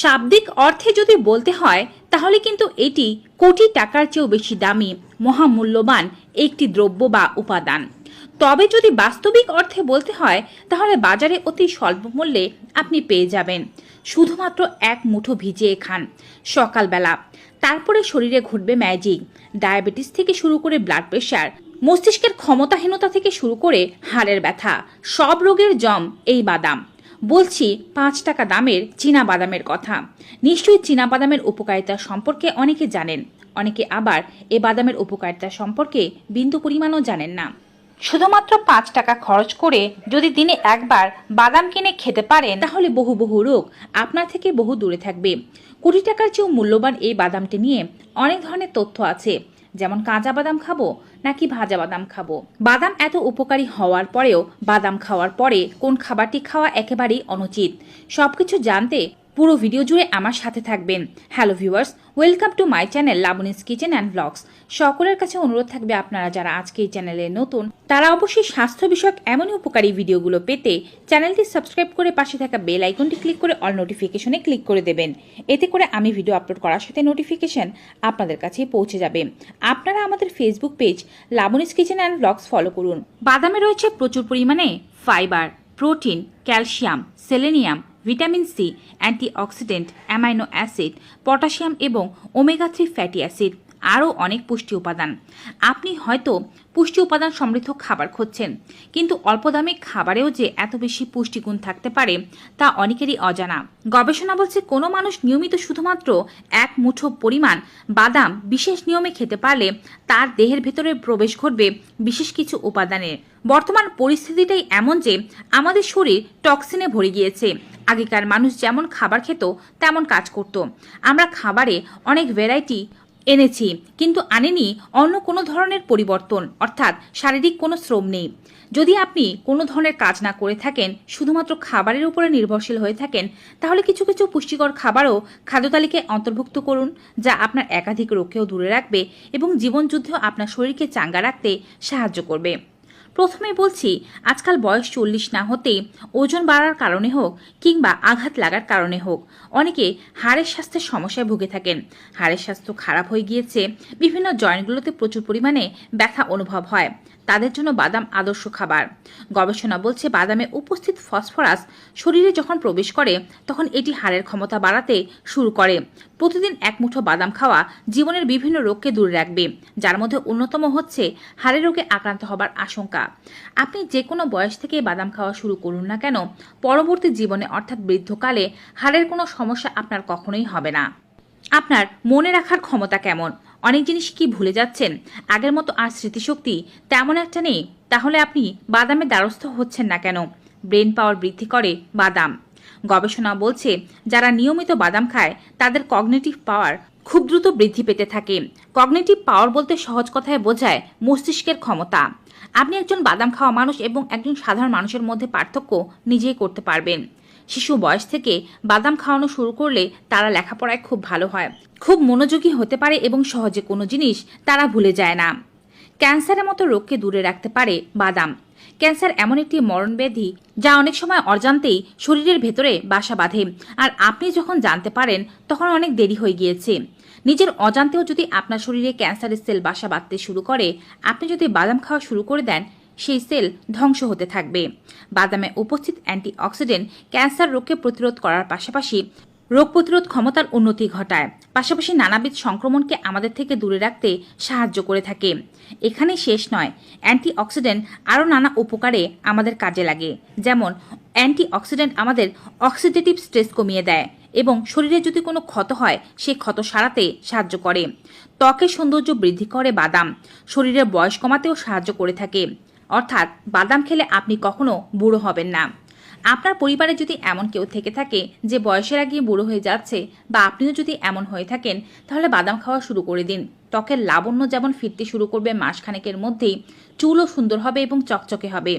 শাব্দিক অর্থে যদি বলতে হয়, তাহলে কিন্তু এটি কোটি টাকার চেয়েও বেশি দামি, মহামূল্যবান একটি দ্রব্য বা উপাদান। তবে যদি বাস্তবিক অর্থে বলতে হয়, তাহলে বাজারে অতি স্বল্প মূল্যে আপনি পেয়ে যাবেন। শুধুমাত্র এক মুঠো ভিজিয়ে খান সকালবেলা। তারপরে শরীরে ঘটবে ম্যাজিক ডায়াবেটিস থেকে শুরু করে ব্লাড প্রেশার, মস্তিষ্কের ক্ষমতাহীনতা থেকে শুরু করে হাড়ের ব্যথা, সব রোগের জম এই বাদাম। বলছি পাঁচ টাকা দামের চীনা বাদামের কথা। নিশ্চয়ই চীনা বাদামের উপকারিতা সম্পর্কে অনেকে জানেন, অনেকে আবার এ বাদামের উপকারিতা সম্পর্কে বিন্দু পরিমাণও জানেন না। শুধুমাত্র পাঁচ টাকা খরচ করে যদি দিনে একবার বাদাম কিনে খেতে পারেন, তাহলে বহু বহু রোগ আপনার থেকে বহু দূরে থাকবে। কোটি টাকার চেয়েও মূল্যবান এই বাদামটি নিয়ে অনেক ধরনের তথ্য আছে। যেমন কাঁচা বাদাম খাব নাকি ভাজা বাদাম খাব। বাদাম এত উপকারী হওয়ার পরেও বাদাম খাওয়ার পরে কোন খাবারটি খাওয়া একেবারেই অনুচিত। সবকিছু জানতে পুরো ভিডিও জুড়ে আমার সাথে থাকবেন। Hello viewers welcome to my channel Labani's kitchen and blogs সকলের কাছে অনুরোধ থাকবে আপনারা যারা আজকে এই চ্যানেলে নতুন, তারা অবশ্যই স্বাস্থ্য বিষয়ক এমনই উপকারী ভিডিওগুলো পেতে চ্যানেলটি সাবস্ক্রাইব করে পাশে থাকা বেল আইকনটি ক্লিক করে অল নোটিফিকেশনে ক্লিক করে দেবেন। এতে করে আমি ভিডিও আপলোড করার সাথে নোটিফিকেশন আপনাদের কাছে পৌঁছে যাবে। আপনারা আমাদের Facebook page Labani's kitchen and blogs follow করুন। বাদামে রয়েছে প্রচুর পরিমাণে fibre protein calcium selenium vitamin C antioxidant amino acid potassium এবং ওমেগা থ্রি ফ্যাটি অ্যাসিড। আরও অনেক পুষ্টি উপাদান। আপনি হয়তো পুষ্টি উপাদান সমৃদ্ধ খাবার খুঁজছেন, কিন্তু অল্প দামে খাবারেও যে এত বেশি পুষ্টিগুণ থাকতে পারে তা অনেকেরই অজানা। গবেষণা বলছে কোনো মানুষ নিয়মিত শুধুমাত্র এক মুঠো পরিমাণ বাদাম বিশেষ নিয়মে খেতে পারলে তার দেহের ভেতরে প্রবেশ ঘটবে বিশেষ কিছু উপাদানের বর্তমান পরিস্থিতিটাই এমন যে আমাদের শরীর টক্সিনে ভরে গিয়েছে। আগেকার মানুষ যেমন খাবার খেত, তেমন কাজ করত। আমরা খাবারে অনেক ভ্যারাইটি এনেছি, কিন্তু আনেনি অন্য কোনো ধরনের পরিবর্তন, অর্থাৎ শারীরিক কোনো শ্রম নেই। যদি আপনি কোনো ধরনের কাজ না করে থাকেন, শুধুমাত্র খাবারের উপরে নির্ভরশীল হয়ে থাকেন, তাহলে কিছু কিছু পুষ্টিকর খাবারও খাদ্য তালিকায় অন্তর্ভুক্ত করুন, যা আপনার একাধিক রোগকেও দূরে রাখবে এবং জীবনযুদ্ধেও আপনার শরীরকে চাঙ্গা রাখতে সাহায্য করবে। প্রথমে বলছি, আজকাল বয়স চল্লিশ না হতে ওজন বাড়ার কারণে হোক কিংবা আঘাত লাগার কারণে হোক, অনেকে হাড়ের স্বাস্থ্যের সমস্যায় ভুগে থাকেন। হাড়ের স্বাস্থ্য খারাপ হয়ে গিয়েছে, বিভিন্ন জয়েন্টগুলোতে প্রচুর পরিমাণে ব্যথা অনুভব হয়। তাদের জন্য বাদাম আদর্শ খাবার। গবেষণা বলছে, বাদামে উপস্থিত ফসফরাস শরীরে যখন প্রবেশ করে, তখন এটি হাড়ের ক্ষমতা বাড়াতে শুরু করে। প্রতিদিন এক মুঠো বাদাম খাওয়া জীবনের বিভিন্ন রোগকে দূরে রাখবে, যার মধ্যে অন্যতম হচ্ছে হাড়ের রোগে আক্রান্ত হবার আশঙ্কা। আপনি যে কোনো বয়স থেকে বাদাম খাওয়া শুরু করুন না কেন, পরবর্তী জীবনে অর্থাৎ বৃদ্ধকালে হাড়ের কোনো সমস্যা আপনার কখনোই হবে না। আপনার মনে রাখার ক্ষমতা কেমন? অনেক জিনিস কি ভুলে যাচ্ছেন? আগের মতো আর স্মৃতিশক্তি তেমন একটা নেই, তাহলে আপনি বাদামের দ্বারস্থ হচ্ছেন না কেন? ব্রেন পাওয়ার বৃদ্ধি করে বাদাম। গবেষণা বলছে, যারা নিয়মিত বাদাম খায়, তাদের কগনেটিভ পাওয়ার খুব দ্রুত বৃদ্ধি পেতে থাকে। কগনেটিভ পাওয়ার বলতে সহজ কথায় বোঝায় মস্তিষ্কের ক্ষমতা। আপনি একজন বাদাম খাওয়া মানুষ এবং একজন সাধারণ মানুষের মধ্যে পার্থক্য নিজেই করতে পারবেন। শিশু বয়স থেকে বাদাম খাওয়ানো শুরু করলে তারা লেখাপড়ায় খুব ভালো হয়। খুব মনোযোগী হতে পারে এবং সহজে কোনো জিনিস তারা ভুলে যায় না। ক্যান্সারের মতো রোগকে দূরে রাখতে পারে বাদাম। ক্যান্সার এমন একটি মরণব্যাধি যা অনেক সময় অজান্তেই শরীরের ভেতরে বাসা বাঁধে। আর আপনি যখন জানতে পারেন, তখন অনেক দেরি হয়ে গিয়েছে। নিজের অজান্তেও যদি আপনার শরীরে ক্যান্সারের সেল বাসা বাঁধতে শুরু করে, আপনি যদি বাদাম খাওয়া শুরু করে দেন সেই সেল ধ্বংস হতে থাকবে। বাদামে উপস্থিত অ্যান্টিঅক্সিডেন্ট ক্যান্সার রোগকে প্রতিরোধ করার পাশাপাশি রোগ প্রতিরোধ ক্ষমতার উন্নতি ঘটায়। পাশাপাশি নানাবিধ সংক্রমণকে আমাদের থেকে দূরে রাখতে সাহায্য করে থাকে। এখানে শেষ নয়, অ্যান্টিঅক্সিডেন্ট আরও নানা উপকারে আমাদের কাজে লাগে। যেমন, অ্যান্টিঅক্সিডেন্ট আমাদের অক্সিডেটিভ স্ট্রেস কমিয়ে দেয় এবং শরীরে যদি কোনো ক্ষত হয়, সেই ক্ষত সারাতে সাহায্য করে। ত্বকের সৌন্দর্য বৃদ্ধি করে বাদাম। শরীরের বয়স কমাতেও সাহায্য করে থাকে। অর্থাৎ বাদাম খেলে আপনি কখনো বুড়ো হবেন না। আপনার পরিবারে যদি এমন কেউ থেকে থাকে যে বয়সের আগে বুড়ো হয়ে যাচ্ছে বা আপনিও যদি এমন হয়ে থাকেন, তাহলে বাদাম খাওয়া শুরু করে দিন। ত্বকের লাবণ্য যেমন ফিরতে শুরু করবে মাসখানেকের মধ্যেই, চুলও সুন্দর হবে এবং চকচকে হবে।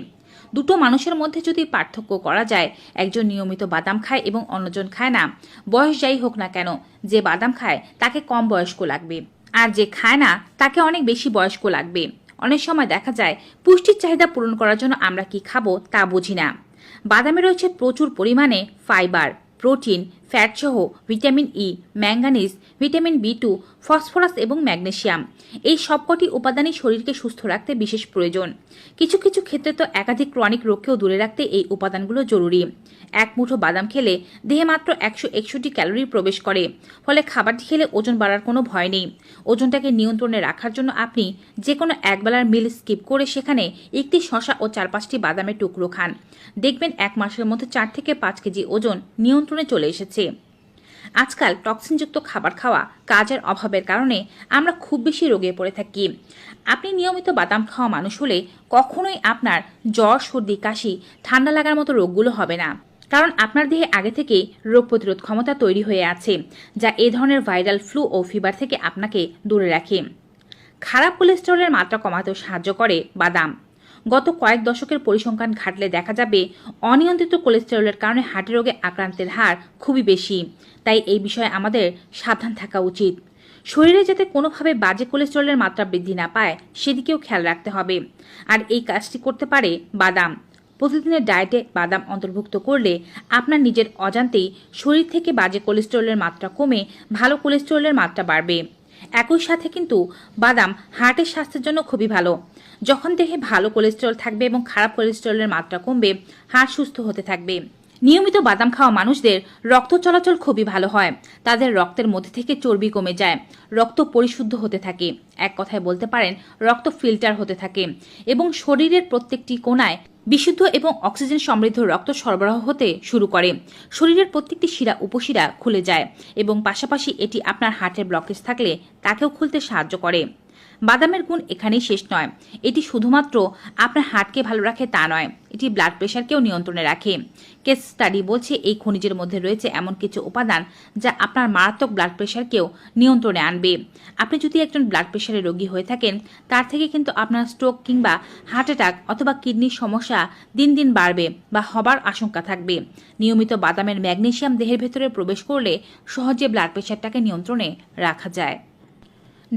দুটো মানুষের মধ্যে যদি পার্থক্য করা যায়, একজন নিয়মিত বাদাম খায় এবং অন্যজন খায় না, বয়স যাই হোক না কেন, যে বাদাম খায় তাকে কম বয়স্ক লাগবে। আর যে খায় না, তাকে অনেক বেশি বয়স্ক লাগবে। অনেক সময় দেখা যায়, পুষ্টির চাহিদা পূরণ করার জন্য আমরা কি খাব তা বুঝি না। বাদামে রয়েছে প্রচুর পরিমাণে fibre, protein ফ্যাটসহ vitamin E manganese vitamin B two phosphorus এবং ম্যাগনেশিয়াম এই সবকটি উপাদানই শরীরকে সুস্থ রাখতে বিশেষ প্রয়োজন। কিছু কিছু ক্ষেত্রে তো একাধিক ক্রনিক রোগকেও দূরে রাখতে এই উপাদানগুলো জরুরি। এক মুঠো বাদাম খেলে দেহে মাত্র একশো একষট্টি ক্যালোরি প্রবেশ করে, ফলে খাবারটি খেলে ওজন বাড়ার কোনো ভয় নেই। ওজনটাকে নিয়ন্ত্রণে রাখার জন্য আপনি যে কোনো একবেলার মিল স্কিপ করে সেখানে একটি শশা ও চার পাঁচটি বাদামের টুকরো খান। দেখবেন এক মাসের মধ্যে চার থেকে পাঁচ কেজি ওজন নিয়ন্ত্রণে চলে এসেছে। আজকাল টক্সিনযুক্ত খাবার খাওয়া কাজের অভাবের কারণে আমরা খুব বেশি রোগে পড়ে থাকি। আপনি নিয়মিত বাদাম খাওয়া মানুষ হলে কখনোই আপনার জ্বর, সর্দি, কাশি, ঠান্ডা লাগার মতো রোগগুলো হবে না। কারণ আপনার দেহে আগে থেকেই রোগ প্রতিরোধ ক্ষমতা তৈরি হয়ে আছে, যা এ ধরনের ভাইরাল ফ্লু ও ফিভার থেকে আপনাকে দূরে রাখে। খারাপ কোলেস্টেরলের মাত্রা কমাতেও সাহায্য করে বাদাম। গত কয়েক দশকের পরিসংখ্যান ঘাটলে দেখা যাবে অনিয়ন্ত্রিত কোলেস্টেরলের কারণে হার্টের রোগে আক্রান্তের হার খুবই বেশি। তাই এই বিষয়ে আমাদের সাবধান থাকা উচিত। শরীরে যাতে কোনোভাবে বাজে কোলেস্টেরলের মাত্রা বৃদ্ধি না পায়, সেদিকেও খেয়াল রাখতে হবে। আর এই কাজটি করতে পারে বাদাম। প্রতিদিনের ডায়েটে বাদাম অন্তর্ভুক্ত করলে আপনার নিজের অজান্তেই শরীর থেকে বাজে কোলেস্টেরলের মাত্রা কমে ভালো কোলেস্টেরলের মাত্রা বাড়বে। একই সাথে কিন্তু বাদাম হার্টের স্বাস্থ্যের জন্য খুবই ভালো। যখন দেহে ভালো কোলেস্টেরল থাকবে এবং খারাপ কোলেস্টেরলের মাত্রা কমবে হার্ট সুস্থ হতে থাকবে। নিয়মিত বাদাম খাওয়া মানুষদের রক্ত চলাচল খুবই ভালো হয়। তাদের রক্তের মধ্যে থেকে চর্বি কমে যায়, রক্ত পরিশুদ্ধ হতে থাকে। এক কথায় বলতে পারেন, রক্ত ফিল্টার হতে থাকে এবং শরীরের প্রত্যেকটি কোণায় বিশুদ্ধ এবং অক্সিজেন সমৃদ্ধ রক্ত সরবরাহ হতে শুরু করে। শরীরের প্রত্যেকটি শিরা উপশিরা খুলে যায় এবং পাশাপাশি এটি আপনার হার্টের ব্লকেজ থাকলে তাকেও খুলতে সাহায্য করে। বাদামের গুণ এখানেই শেষ নয়। এটি শুধুমাত্র আপনার হার্টকে ভালো রাখে তা নয়, এটি ব্লাড প্রেশারকেও নিয়ন্ত্রণে রাখে। কেস স্টাডি বলছে এই খনিজের মধ্যে রয়েছে এমন কিছু উপাদান যা আপনার মারাত্মক ব্লাড প্রেশারকেও নিয়ন্ত্রণে আনবে। আপনি যদি একজন ব্লাড প্রেশারের রোগী হয়ে থাকেন, তার থেকে কিন্তু আপনার স্ট্রোক কিংবা হার্ট অ্যাটাক অথবা কিডনির সমস্যা দিন দিন বাড়বে বা হবার আশঙ্কা থাকবে। নিয়মিত বাদামের ম্যাগনেশিয়াম দেহের ভেতরে প্রবেশ করলে সহজে ব্লাড প্রেশারটাকে নিয়ন্ত্রণে রাখা যায়।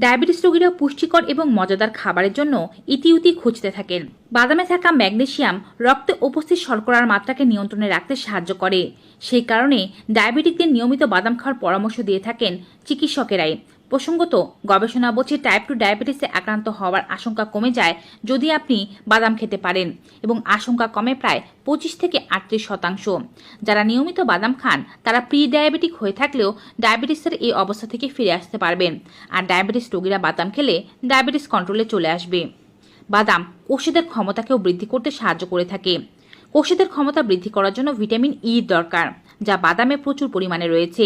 ডায়াবেটিস রোগীরা পুষ্টিকর এবং মজাদার খাবারের জন্য ইতিউতি খুঁজতে থাকেন। বাদামে থাকা ম্যাগনেশিয়াম রক্তে উপস্থিত শর্করার মাত্রাকে নিয়ন্ত্রণে রাখতে সাহায্য করে। সেই কারণে ডায়াবেটিকদের নিয়মিত বাদাম খাওয়ার পরামর্শ দিয়ে থাকেন চিকিৎসকেরাই। প্রসঙ্গত, গবেষণা বলছে টাইপ টু ডায়াবেটিসে আক্রান্ত হওয়ার আশঙ্কা কমে যায় যদি আপনি বাদাম খেতে পারেন এবং আশঙ্কা কমে প্রায় পঁচিশ থেকে আটত্রিশ শতাংশ। যারা নিয়মিত বাদাম খান, তারা প্রি ডায়াবেটিক হয়ে থাকলেও ডায়াবেটিসের এই অবস্থা থেকে ফিরে আসতে পারবেন। আর ডায়াবেটিস রোগীরা বাদাম খেলে ডায়াবেটিস কন্ট্রোলে চলে আসবে। বাদাম কোষেদের ক্ষমতাকেও বৃদ্ধি করতে সাহায্য করে থাকে। কোষেদের ক্ষমতা বৃদ্ধি করার জন্য ভিটামিন ই দরকার। যা বাদামে প্রচুর পরিমাণে রয়েছে।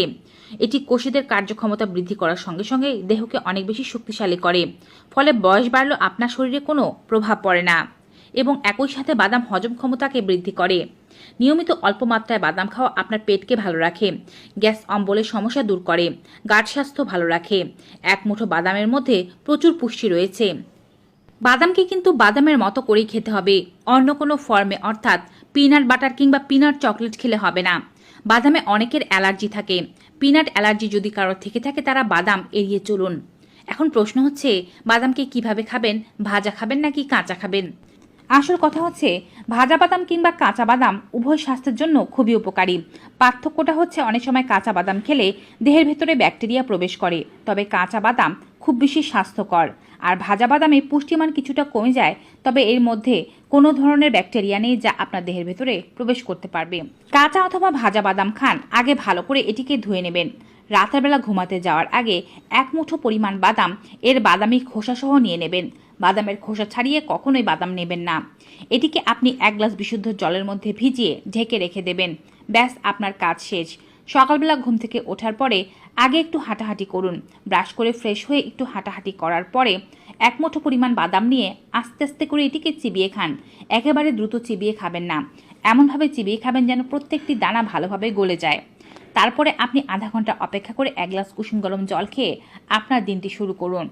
এটি কোষেদের কার্যক্ষমতা বৃদ্ধি করার সঙ্গে সঙ্গে দেহকে অনেক বেশি শক্তিশালী করে। ফলে বয়স বাড়লেও আপনার শরীরে কোনো প্রভাব পড়ে না এবং একই সাথে বাদাম হজম ক্ষমতাকে বৃদ্ধি করে। নিয়মিত অল্প মাত্রায় বাদাম খাওয়া আপনার পেটকে ভালো রাখে, গ্যাস অম্বলের সমস্যা দূর করে, গাঢ় স্বাস্থ্য ভালো রাখে, এক মুঠো বাদামের মধ্যে প্রচুর পুষ্টি রয়েছে। বাদামকে কিন্তু বাদামের মতো করেই খেতে হবে, অন্য কোনো ফর্মে, অর্থাৎ পিনাট বাটার কিংবা পিনাট চকলেট খেলে হবে না। বাদামে অনেকের অ্যালার্জি থাকে। পিনাট অ্যালার্জি যদি কারোর থেকে থাকে, তারা বাদাম এড়িয়ে চলুন। এখন প্রশ্ন হচ্ছে, বাদামকে কীভাবে খাবেন? ভাজা খাবেন নাকি কাঁচা খাবেন? আসল কথা হচ্ছে, ভাজা বাদাম কিংবা কাঁচা বাদাম উভয় স্বাস্থ্যের জন্য খুবই উপকারী। পার্থক্যটা হচ্ছে, অনেক সময় কাঁচা বাদাম খেলে দেহের ভেতরে ব্যাকটেরিয়া প্রবেশ করে। তবে কাঁচা বাদাম খুব বেশি স্বাস্থ্যকর। আর ভাজা বাদামে পুষ্টিমান কিছুটা কমে যায়, তবে এর মধ্যে কোনো ধরনের ব্যাকটেরিয়া নেই যা আপনার দেহের ভেতরে প্রবেশ করতে পারবে। কাঁচা অথবা ভাজা বাদাম খান, আগে ভালো করে এটিকে ধুয়ে নেবেন। রাতের বেলা ঘুমাতে যাওয়ার আগে এক মুঠো পরিমাণ বাদাম এর বাদামি খোসাসহ নিয়ে নেবেন। বাদামের খোসা ছাড়িয়ে কখনোই বাদাম নেবেন না। এটিকে আপনি এক গ্লাস বিশুদ্ধ জলের মধ্যে ভিজিয়ে ঢেকে রেখে দেবেন। ব্যাস, আপনার কাজ শেষ। সকালবেলা ঘুম থেকে ওঠার পরে আগে একটু হাঁটাহাঁটি করুন। ব্রাশ করে ফ্রেশ হয়ে একটু হাঁটাহাঁটি করার পরে এক মুঠো পরিমাণ বাদাম নিয়ে আস্তে আস্তে করে এটিকে চিবিয়ে খান। একেবারে দ্রুত চিবিয়ে খাবেন না। এমনভাবে চিবিয়ে খাবেন যেন প্রত্যেকটি দানা ভালোভাবে গলে যায়। তারপরে আপনি আধা ঘণ্টা অপেক্ষা করে এক গ্লাস কুসুম গরম জল খেয়ে আপনার দিনটি শুরু করুন।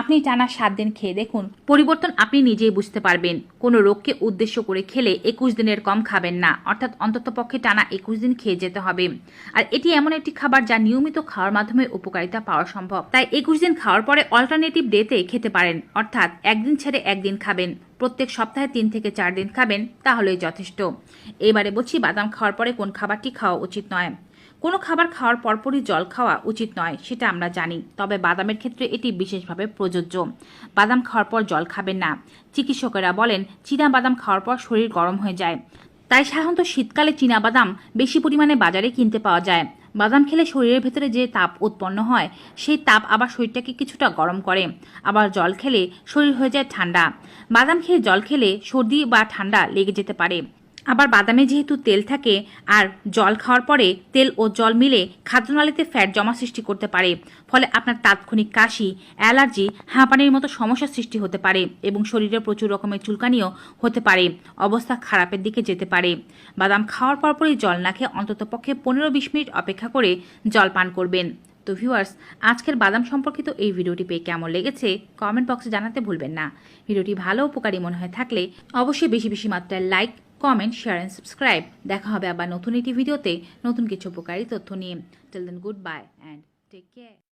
আপনি টানা সাত দিন খেয়ে দেখুন, পরিবর্তন আপনি নিজেই বুঝতে পারবেন। কোনো রোগকে উদ্দেশ্য করে খেলে একুশ দিনের কম খাবেন না, অর্থাৎ অন্তত পক্ষে টানা একুশ দিন খেয়ে যেতে হবে। আর এটি এমন একটি খাবার যা নিয়মিত খাওয়ার মাধ্যমে উপকারিতা পাওয়া সম্ভব। তাই একুশ দিন খাওয়ার পরে অল্টারনেটিভ ডেতে খেতে পারেন, অর্থাৎ একদিন ছেড়ে একদিন খাবেন। প্রত্যেক সপ্তাহে তিন থেকে চার দিন খাবেন, তাহলেই যথেষ্ট। এবারে বলছি বাদাম খাওয়ার পরে কোন খাবারটি খাওয়া উচিত নয়। কোনো খাবার খাওয়ার পরপরই জল খাওয়া উচিত নয়, সেটা আমরা জানি। তবে বাদামের ক্ষেত্রে এটি বিশেষভাবে প্রযোজ্য। বাদাম খাওয়ার পর জল খাবেন না। চিকিৎসকেরা বলেন, চীনা বাদাম খাওয়ার পর শরীর গরম হয়ে যায়। তাই সাধারণত শীতকালে চীনা বাদাম বেশি পরিমাণে বাজারে কিনতে পাওয়া যায়। বাদাম খেলে শরীরের ভেতরে যে তাপ উৎপন্ন হয়, সেই তাপ আবার শরীরটাকে কিছুটা গরম করে। আবার জল খেলে শরীর হয়ে যায় ঠান্ডা। বাদাম খেয়ে জল খেলে সর্দি বা ঠান্ডা লেগে যেতে পারে। আবার বাদামে যেহেতু তেল থাকে আর জল খাওয়ার পরে তেল ও জল মিলে খাদ্যনালীতে ফ্যাট জমা সৃষ্টি করতে পারে, ফলে আপনার তাৎক্ষণিক কাশি, অ্যালার্জি, হাঁপানির মতো সমস্যার সৃষ্টি হতে পারে এবং শরীরে প্রচুর রকমের চুলকানিও হতে পারে, অবস্থা খারাপের দিকে যেতে পারে। বাদাম খাওয়ার পরপরই জল না খেয়ে অন্ততপক্ষে পনেরো বিশ মিনিট অপেক্ষা করে জল পান করবেন। তো ভিউয়ার্স আজকের বাদাম সম্পর্কিত এই ভিডিওটি পেয়ে কেমন লেগেছে কমেন্ট বক্সে জানাতে ভুলবেন না। ভিডিওটি ভালো উপকারী মনে হয়ে থাকলে অবশ্যই বেশি বেশি মাত্রায় like comment share and subscribe দেখা হবে আবার নতুন একটি ভিডিওতে নতুন কিছু উপকারী তথ্য নিয়ে। Till then good bye and take care